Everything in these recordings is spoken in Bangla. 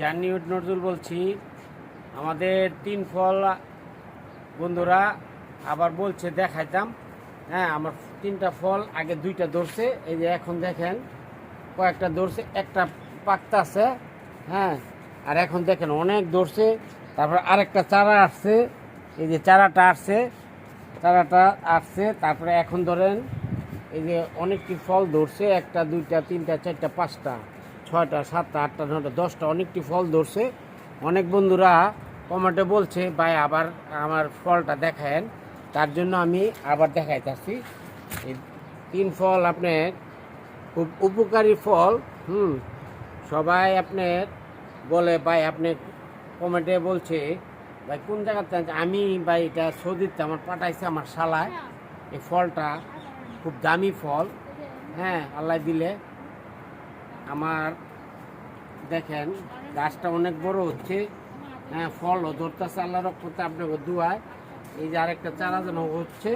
জান্নিউড নজরুল বলছি। আমাদের তিন ফল বন্ধুরা আবার বলছে, দেখাইতাম। হ্যাঁ আমার তিনটা ফল, আগে দুইটা ধরছে, এই যে এখন দেখেন, কয়েকটা ধরছে, একটা পাকতা আছে হ্যাঁ আর এখন দেখেন অনেক ধরছে। তারপর আরেকটা চারা আসছে, এই যে চারাটা আসছে চারাটা আসছে, তারপরে এখন ধরেন, এই যে অনেকটি ফল ধরছে, একটা, দুইটা, তিনটা, চারটা, পাঁচটা। ছয়টা, সাতটা, আটটা নটা দশটা অনেকটি ফল ধরছে। অনেক বন্ধুরা কমেন্টে বলছে, ভাই, আবার আমার ফলটা দেখায়েন। তার জন্য আমি আবার দেখাইতেছি। এই তিন ফল আপনার খুব উপকারী ফল, হুম। সবাই আপনার বলে, ভাই, আপনি কমেন্টে বলছে, ভাই, কোন জায়গাতে? আমি, ভাই, এটা সৌদিতে আমার পাঠাইছে আমার শালায়। এই ফলটা খুব দামি ফল। হ্যাঁ আল্লাহ দিলে। আমার, দেখেন, গাছটা অনেক বড় হচ্ছে। হ্যাঁ ফল ফলও ধরতেছে আল্লাহ রক্ষতে আপনাকে দুয়ায়। এই যে আরেকটা চারা যেন হচ্ছে,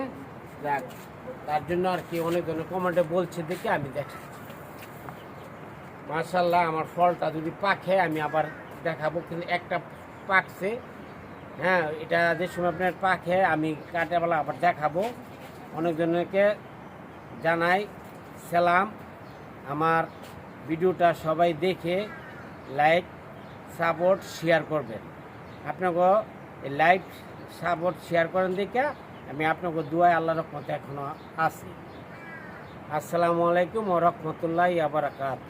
যাক, তার জন্য আর কি অনেক জনে কমেন্টে বলছে দেখে আমি দেখি মার্শাল্লাহ আমার ফলটা যদি পাকে, আমি আবার দেখাবো, কিন্তু একটা পাকছে। হ্যাঁ এটা যে সময় আপনার পাকে, আমি কাটাবেলা আবার দেখাবো। অনেকজনকে জানাই, সালাম। আমার ভিডিওটা সবাই দেখে লাইক সাপোর্ট শেয়ার করবেন। আপনাকে লাইক সাপোর্ট শেয়ার করেন দেখে আমি আপনাকে দুয়ায় আল্লাহ রহমতে এখনও আসি আসসালামু আলাইকুম ও রহমতুল্লাহ আবরাকাত